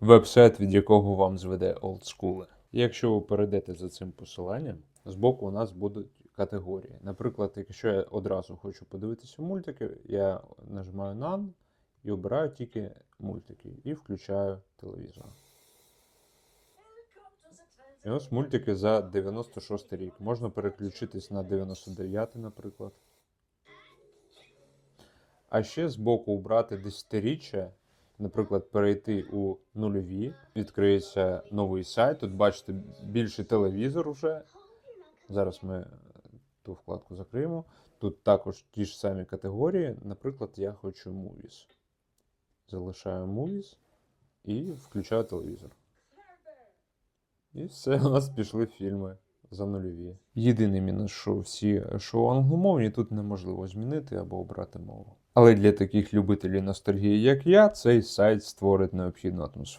веб-сайт, від якого вам зведе олдскули. Якщо ви перейдете за цим посиланням, збоку у нас будуть категорії. Наприклад, якщо я одразу хочу подивитися мультики, я нажимаю None і обираю тільки мультики і включаю телевізор. І ось мультики за 96 рік. Можна переключитись на 99, наприклад. А ще збоку обрати десятиріччя, наприклад, перейти у нульові, відкриється новий сайт. Тут бачите більший телевізор вже. Зараз ми ту вкладку закриємо. Тут також ті ж самі категорії. Наприклад, я хочу Movies. Залишаю Movies і включаю телевізор. І все, у нас пішли фільми за нульові. Єдиний мінус, що всі шоу англомовні тут неможливо змінити або обрати мову. Але для таких любителів ностальгії, як я, цей сайт створить необхідну атмосферу.